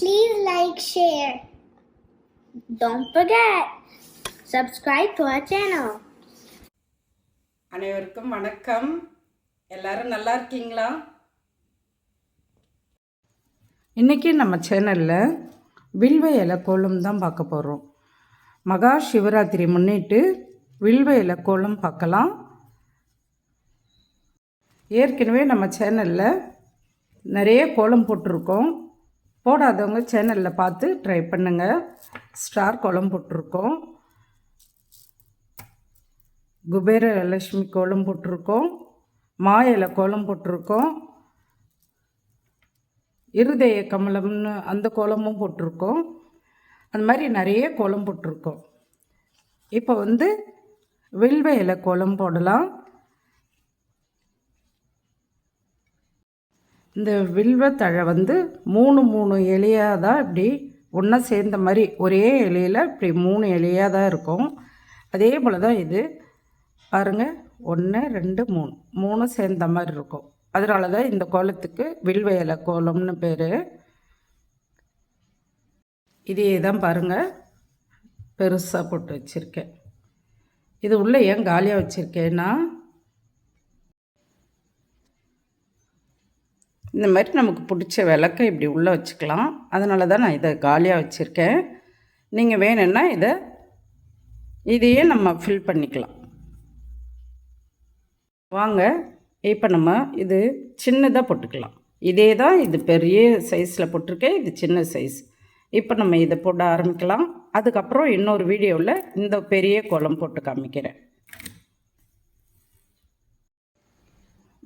Please like, share. Don't forget, subscribe to our channel. அனைவருக்கும் வணக்கம். எல்லாரும் நல்லா இருக்கீங்களா? இன்றைக்கி நம்ம சேனலில் வில்வ இலை கோலம் தான் பார்க்க போகிறோம் மகா சிவராத்திரி முன்னிட்டு வில்வ இலை கோலம் பார்க்கலாம். ஏற்கனவே நம்ம சேனலில் நிறைய கோலம் போட்டிருக்கோம். போடாதவங்க சேனலில் பார்த்து ட்ரை பண்ணுங்கள் ஸ்டார் கோலம் போட்டிருக்கோம். குபேர லட்சுமி கோலம் போட்டிருக்கோம். மா கோலம் போட்டிருக்கோம். இருதய கமலம்னு அந்த கோலமும் போட்டிருக்கோம். அந்த மாதிரி நிறைய கோலம் போட்டிருக்கோம். இப்போ வந்து வில்வ இலை கோலம் போடலாம். இந்த வில்வத்தழை வந்து மூணு மூணு இலையாக தான் இப்படி ஒன்றா சேர்ந்த மாதிரி ஒரே இலையில் இப்படி மூணு இலையாக தான் இருக்கும். அதே போல் தான் இது. பாருங்கள் ஒன்று ரெண்டு மூணு. மூணு சேர்ந்த மாதிரி இருக்கும். அதனால தான் இந்த கோலத்துக்கு வில்வ இலை கோலம்னு பேர். இதே தான் பாருங்கள் பெருசாக போட்டு வச்சுருக்கேன். இது உள்ளே ஏன் காலியாக வச்சுருக்கேன்னா இந்த மாதிரி நமக்கு பிடிச்ச விளக்கை இப்படி உள்ளே வச்சுக்கலாம். அதனால தான் நான் இதை காலியாக வச்சுருக்கேன். நீங்கள் வேணும்னா இதை இதையே நம்ம ஃபில் பண்ணிக்கலாம். வாங்க இப்போ நம்ம இது சின்னதாக போட்டுக்கலாம். இதே தான் இது பெரிய சைஸில் போட்டிருக்கேன். இது சின்ன சைஸ் இப்போ நம்ம இதை போட ஆரம்பிக்கலாம். அதுக்கப்புறம் இன்னொரு வீடியோவில் இந்த பெரிய கோலம் போட்டு காமிக்கிறேன்.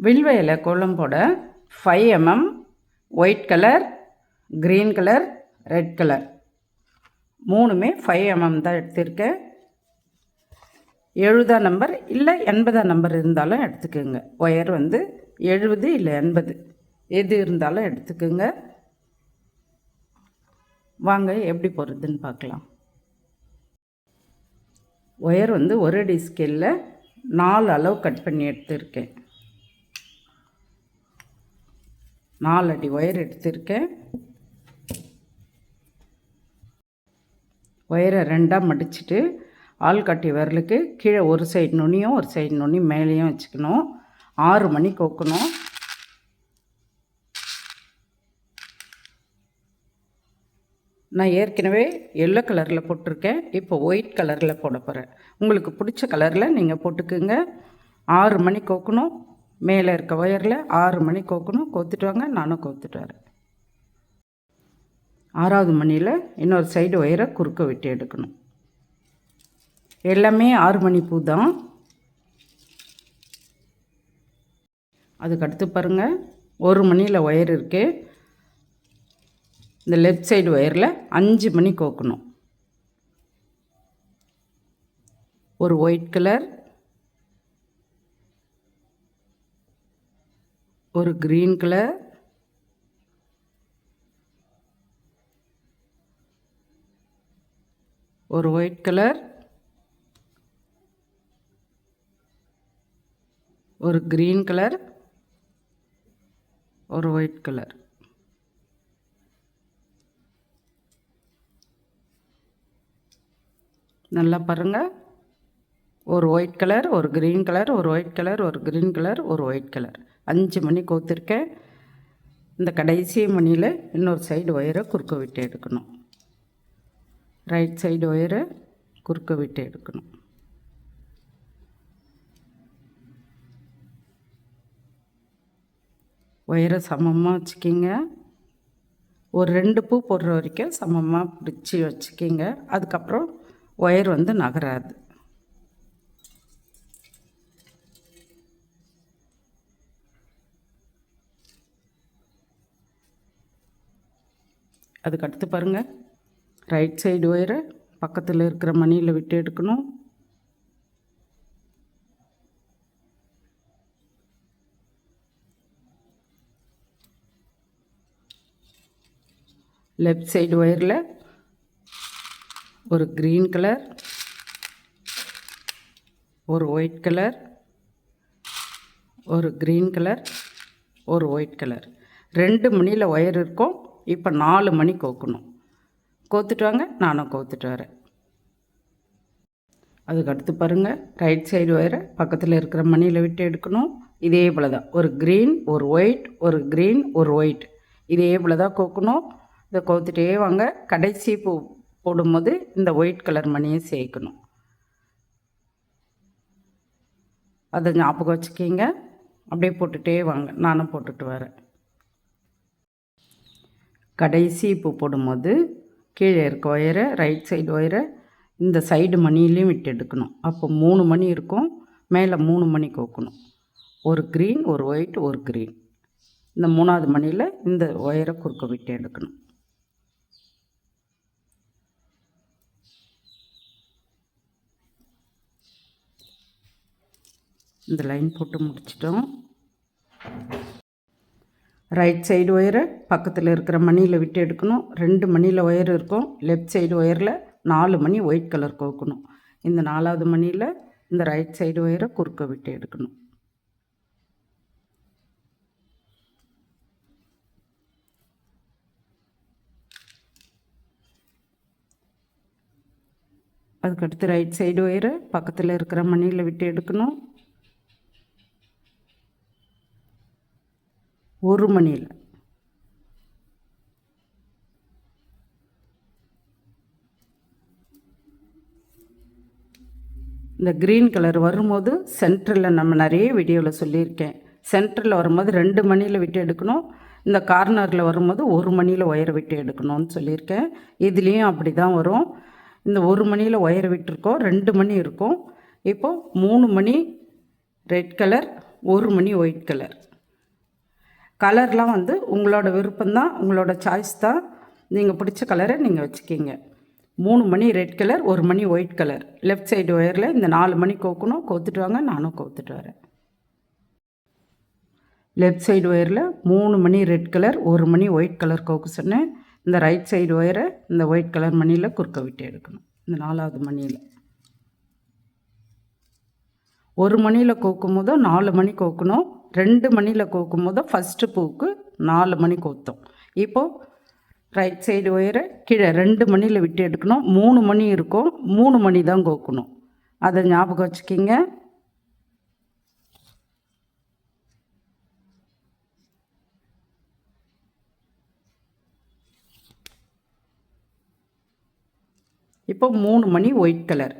வில்வையில் கோலம் போட five MM white colour green colour red colour மூணுமே ஃபைவ் எம்எம் தான் எடுத்திருக்கேன். எழுபதாம் நம்பர் இல்லை எண்பதாம் நம்பர் இருந்தாலும் எடுத்துக்கோங்க. ஒயர் வந்து எழுபது இல்லை எண்பது. எது இருந்தாலும் எடுத்துக்கோங்க. வாங்க எப்படி போகிறதுன்னு பார்க்கலாம். ஒயர் வந்து ஒரு அடி ஸ்கேலில் நாலு அளவு கட் பண்ணி எடுத்திருக்கேன். நாலு அடி ஒயர் எடுத்திருக்கேன். ஒயரை ரெண்டாக மடிச்சுட்டு ஆள்காட்டி விரலுக்கு கீழே ஒரு சைடு நுனியும் ஒரு சைடு நுனி மேலேயும் வச்சுக்கணும். ஆறு மணி கோக்கணும். நான் ஏற்கனவே எல்லோ கலரில் போட்டிருக்கேன். இப்போ ஒயிட் கலரில் போட போகிறேன் உங்களுக்கு பிடிச்ச கலரில் நீங்கள் போட்டுக்குங்க. ஆறு மணி கோக்கணும். மேலே இருக்க ஒயரில் ஆறு மணி கோக்கணும். கோத்துட்டு வாங்க. நானும் கோத்துட்டு வரேன். ஆறாவது மணியில் இன்னொரு சைடு ஒயரை குறுக்க விட்டு எடுக்கணும். எல்லாமே ஆறு மணி பூ தான். அதுக்கடுத்து பாருங்கள் ஒரு மணியில் ஒயர் இருக்குது இந்த லெஃப்ட் சைடு ஒயரில் அஞ்சு மணி கோக்கணும். ஒரு ஒயிட் கலர் ஒரு க்ரீன் கலர் ஒரு ஒயிட் கலர் ஒரு க்ரீன் கலர் ஒரு ஒயிட் கலர் நல்லா பாருங்கள் ஒரு ஒயிட் கலர் ஒரு க்ரீன் கலர் ஒரு ஒயிட் கலர் ஒரு க்ரீன் கலர் ஒரு ஒயிட் கலர் அஞ்சு மணி கோத்துருக்கேன். இந்த கடைசி மணியில் இன்னொரு சைடு ஒயரை குறுக்க விட்டு எடுக்கணும். ரைட் சைடு ஒயரை குறுக்க விட்டு எடுக்கணும். ஒயரை சமமாக வச்சுக்கிங்க. ஒரு ரெண்டு பூ போடுற வரைக்கும் சமமாக பிடிச்சி வச்சுக்கிங்க. அதுக்கப்புறம் ஒயர் வந்து நகராது. அதுக்கு அடுத்து பாருங்கள் ரைட் சைடு ஒயரை பக்கத்தில் இருக்கிற மணியில் விட்டு எடுக்கணும். லெஃப்ட் சைடு ஒயரில் ஒரு க்ரீன் கலர் ஒரு ஒயிட் கலர் ஒரு க்ரீன் கலர் ஒரு ஒயிட் கலர் ரெண்டு மணியில் ஒயர் இருக்கும். இப்போ நாலு மணி கோக்கணும். கோத்துட்டு வாங்க நானும் கோத்துட்டு வரேன். அதுக்கு அடுத்து பாருங்கள் ரைட் சைடு ஒயரை பக்கத்தில் இருக்கிற மணியில் விட்டு எடுக்கணும். இதே போல் தான் ஒரு க்ரீன் ஒரு ஒயிட் ஒரு க்ரீன் ஒரு ஒயிட் இதே போல் தான் கோக்கணும். இதை கோத்துட்டே வாங்க கடைசி பூ போடும்போது இந்த ஒயிட் கலர் மணியை சேர்க்கணும். அதை ஞாபகம் வச்சுக்கிங்க. அப்படியே போட்டுகிட்டே வாங்க நானும் போட்டுட்டு வரேன். கடைசி பூ போடும்போது கீழே இருக்க ஒயரை ரைட் சைடு ஒயரை இந்த சைடு மணிலையும் விட்டு எடுக்கணும். அப்போ மூணு மணி இருக்கும் மேலே மூணு மணி கோக்கணும். ஒரு க்ரீன் ஒரு ஒயிட் ஒரு க்ரீன் இந்த மூணாவது மணியில் இந்த ஒயரை குறுக்க விட்டு எடுக்கணும். இந்த லைன் போட்டு முடிச்சிட்டோம். ரைட் சைடு ஒயரை பக்கத்தில் இருக்கிற மணியில் விட்டு எடுக்கணும். ரெண்டு மணியில் ஒயர் இருக்கும். லெஃப்ட் சைடு ஒயரில் நாலு மணி ஒயிட் கலர் கோக்கணும். இந்த நாலாவது மணியில் இந்த ரைட் சைடு ஒயரை குறுக்க விட்டு எடுக்கணும். அதுக்கடுத்து ரைட் சைடு ஒயரை பக்கத்தில் இருக்கிற மணியில் விட்டு எடுக்கணும். ஒரு மணியில் இந்த க்ரீன் கலர் வரும்போது சென்டரில் நம்ம நிறைய வீடியோவில் சொல்லியிருக்கேன். சென்டரில் வரும்போது ரெண்டு மணியில் விட்டு எடுக்கணும். இந்த கார்னரில் வரும்போது ஒரு மணியில் ஒயரை விட்டு எடுக்கணும்னு சொல்லியிருக்கேன். இதுலேயும் அப்படி தான் வரும். இந்த ஒரு மணியில் ஒயரை விட்டுருக்கோம். ரெண்டு மணி இருக்கும். இப்போது மூணு மணி ரெட் கலர் ஒரு மணி ஒயிட் கலர் கலர்லாம் வந்து உங்களோட விருப்பம்தான் உங்களோட சாய்ஸ் தான். நீங்கள் பிடிச்ச கலரை நீங்கள் வச்சுக்கிங்க. மூணு மணி ரெட் கலர் ஒரு மணி ஒயிட் கலர் லெஃப்ட் சைடு ஒயரில் இந்த நாலு மணி கோக்கணும் கோத்துட்டு வாங்க நானும் கோத்துட்டு வரேன். லெஃப்ட் சைடு ஒயரில் மூணு மணி ரெட் கலர் ஒரு மணி ஒயிட் கலர் கோக்கு சொன்னேன். இந்த ரைட் சைடு ஒயரை இந்த ஒயிட் கலர் மணியில் குறுக்க விட்டு எடுக்கணும். இந்த நாலாவது மணியில். ஒரு மணியில் கோக்கும் போதோ நாலு மணி கோக்கணும் ரெண்டு மணியில் கோக்கும் போது ஃபஸ்ட்டு பூக்கு நாலு மணி கோத்தோம். இப்போது ரைட் சைடு ஒயரை கீழே ரெண்டு மணியில் விட்டு எடுக்கணும். மூணு மணி இருக்கும். மூணு மணி தான் கோக்கணும். அதை ஞாபகம் வச்சுக்கிங்க. இப்போ மூணு மணி ஒயிட் கலர்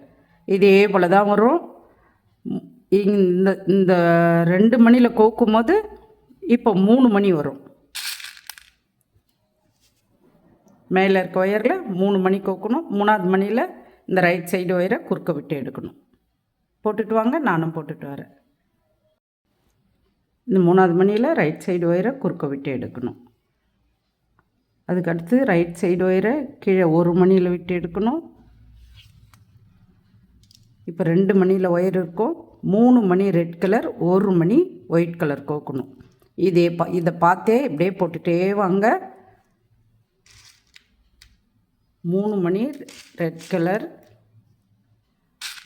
இதே போல் தான் வரும். இந்த இந்த ரெண்டு மணியில் கோக்கும் போது இப்போ மூணு மணி வரும். மேலே இருக்க ஒயரில் மூணு மணி கோக்கணும். மூணாவது மணியில் இந்த ரைட் சைடு ஒயரை குறுக்க விட்டு எடுக்கணும். போட்டுட்டு வாங்க நானும் போட்டுட்டு வரேன். இந்த மூணாவது மணியில் ரைட் சைடு ஒயரை குறுக்க விட்டு எடுக்கணும். அதுக்கடுத்து ரைட் சைடு ஒயரை கீழே ஒரு மணியில் விட்டு எடுக்கணும். இப்போ ரெண்டு மணியில் ஒயர் இருக்கும் மூணு மணி ரெட் கலர் ஒரு மணி ஒயிட் கலர் கோக்கணும். இதே பா இதை பார்த்தே இப்படியே போட்டுகிட்டே வாங்க. மூணு மணி ரெட் கலர்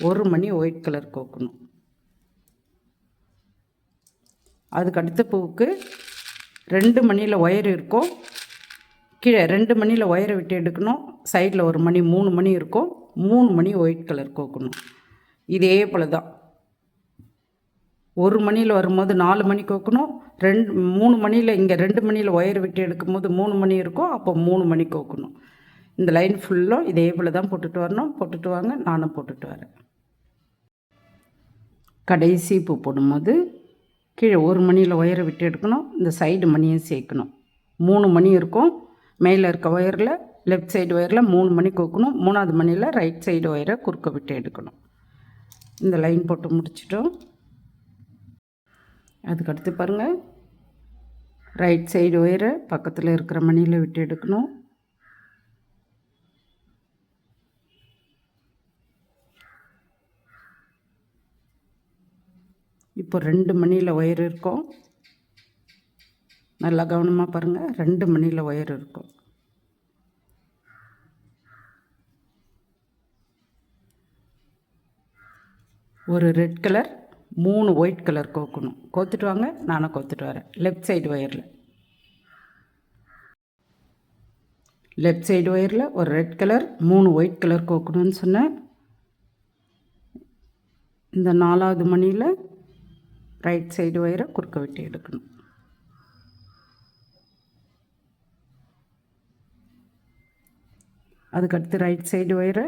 ஒரு மணி ஒயிட் கலர் கோக்கணும். அதுக்கு அடுத்த பூவுக்கு ரெண்டு மணியில் ஒயர் இருக்கும். கீழே ரெண்டு மணியில் ஒயரை விட்டு எடுக்கணும். சைடில் ஒரு மணி மூணு மணி இருக்கும். மூணு மணி ஒயிட் கலர் கோக்கணும். இதே போல் தான் ஒரு மணியில் வரும்போது நாலு மணி கோக்கணும். ரெண்டு மூணு மணியில் இங்கே ரெண்டு மணியில் ஒயர் விட்டு எடுக்கும்போது மூணு மணி இருக்கும் அப்போ மூணு மணி கோக்கணும். இந்த லைன் ஃபுல்லும் இதே போல் தான் போட்டுட்டு வரணும். போட்டுட்டு வாங்க நானும் போட்டுட்டு வரேன். கடைசி பூ போடும்போது கீழே ஒரு மணியில் ஒயரை விட்டு எடுக்கணும். இந்த சைடு மணியும் சேர்க்கணும். மூணு மணி இருக்கும். மேலே இருக்க ஒயரில் லெஃப்ட் சைடு ஒயரில் மூணு மணி கோக்கணும். மூணாவது மணியில் ரைட் சைடு ஒயரை குறுக்க விட்டு எடுக்கணும். இந்த லைன் போட்டு முடிச்சிட்டோம். அதுக்கடுத்து பாருங்கள் ரைட் சைடு ஒயரை பக்கத்தில் இருக்கிற மணியில் விட்டு எடுக்கணும். இப்போ ரெண்டு மணியில் ஒயர் இருக்கும். நல்லா கவனமாக பாருங்கள் ரெண்டு மணியில் ஒயர் இருக்கும். ஒரு ரெட் கலர் மூணு ஒயிட் கலர் கோக்கணும். கோத்துட்டு வாங்க நானும் கோத்துட்டு வரேன். லெஃப்ட் சைடு ஒயரில் லெஃப்ட் சைடு ஒயரில் ஒரு ரெட் கலர் மூணு ஒயிட் கலர் கோக்கணும்னு சொன்னேன். இந்த நாலாவது மணியில் ரைட் சைடு ஒயரை குறுக்க வெட்டி எடுக்கணும். அதுக்கடுத்து ரைட் சைடு ஒயரை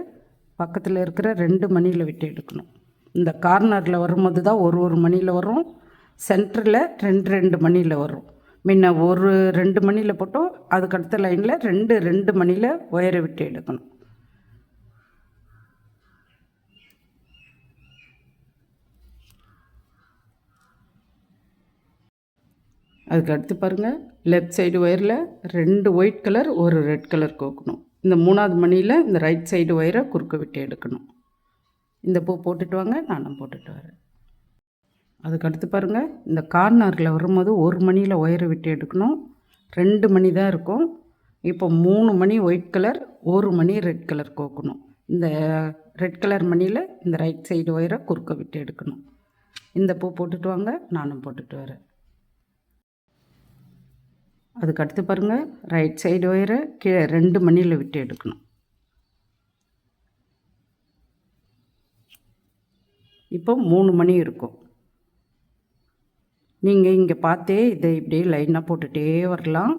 பக்கத்தில் இருக்கிற ரெண்டு மணியில் விட்டு எடுக்கணும். இந்த கார்னரில் வரும்போது தான் ஒரு ஒரு மணியில் வரும். சென்டரில் ரெண்டு ரெண்டு மணியில் வரும். முன்ன ஒரு ரெண்டு மணியில் போட்டோம். அதுக்கடுத்த லைனில் ரெண்டு ரெண்டு மணியில் ஒயரை விட்டு எடுக்கணும். அதுக்கடுத்து பாருங்கள் லெஃப்ட் சைடு ஒயரில் ரெண்டு ஒயிட் கலர் ஒரு ரெட் கலர் கோக்கணும். இந்த மூணாவது மணியில் இந்த ரைட் சைடு ஒயரை குறுக்க விட்டு எடுக்கணும். இந்த பூ போட்டுட்டு வாங்க நானும் போட்டுட்டு வரேன். அதுக்கு அடுத்து பாருங்கள் இந்த கார்னரில் வரும்போது ஒரு மணியில் ஒயரை விட்டு எடுக்கணும். ரெண்டு மணி தான் இருக்கும். இப்போ மூணு மணி ஒயிட் கலர் ஒரு மணி ரெட் கலர் கோக்கணும். இந்த ரெட் கலர் மணியில் இந்த ரைட் சைடு ஒயரை குறுக்க விட்டு எடுக்கணும். இந்த பூ போட்டுட்டு வாங்க நானும் போட்டுட்டு வரேன். அதுக்கு அடுத்து பாருங்கள் ரைட் சைடு ஒயரை கீழே ரெண்டு மணியில் விட்டு எடுக்கணும். இப்போ மூணு மணி இருக்கும். நீங்கள் இங்கே பார்த்தே இதை இப்படியே லைனாக போட்டுகிட்டே வரலாம்.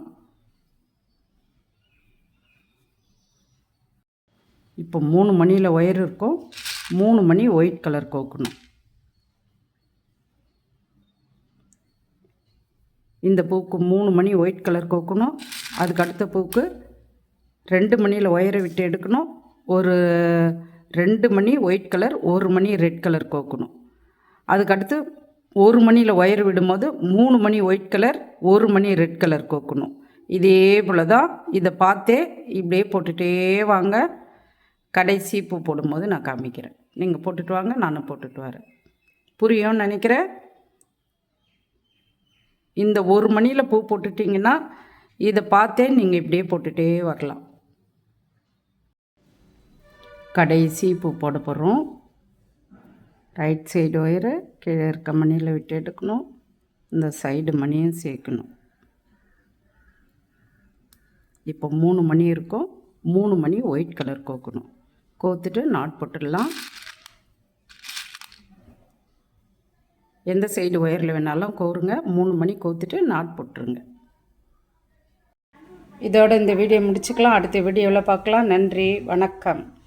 இப்போ மூணு மணியில் ஒயர் இருக்கும். மூணு மணி ஒயிட் கலர் கோக்கணும். இந்த பூக்கு மூணு மணி ஒயிட் கலர் கோக்கணும். அதுக்கு அடுத்த பூக்கு ரெண்டு மணியில் ஒயரை விட்டு எடுக்கணும். ஒரு ரெண்டு மணி ஒயிட் கலர் ஒரு மணி ரெட் கலர் கோக்கணும். அதுக்கடுத்து ஒரு மணியில் ஒயர் விடும்போது மூணு மணி ஒயிட் கலர் ஒரு மணி ரெட் கலர் கோக்கணும். இதே போல் தான் இதை பார்த்தே இப்படியே போட்டுகிட்டே வாங்க. கடைசி பூ போடும்போது நான் காமிக்கிறேன். நீங்கள் போட்டுட்டு வாங்க நானும் போட்டுட்டு வரேன். புரியும்னு நினைக்கிறேன்? இந்த ஒரு மணியில் பூ போட்டுட்டிங்கன்னா இதை பார்த்தே நீங்கள் இப்படியே போட்டுகிட்டே வரலாம். கடைசி பூ போட போகிறோம் ரைட் சைடு ஒயரை கீழே இருக்க மணியில் விட்டு எடுக்கணும். இந்த சைடு மணியும் சேர்க்கணும். இப்போ மூணு மணி இருக்கும். மூணு மணி ஒயிட் கலர் கோக்கணும். கோத்துட்டு நாட் போட்டுடலாம். எந்த சைடு ஒயரில் வேணாலும் கோருங்க. மூணு மணி கோத்துட்டு நாட் போட்டுருங்க. இதோட இந்த வீடியோ முடிச்சுக்கலாம். அடுத்த வீடியோவில் பார்க்கலாம். நன்றி. வணக்கம்.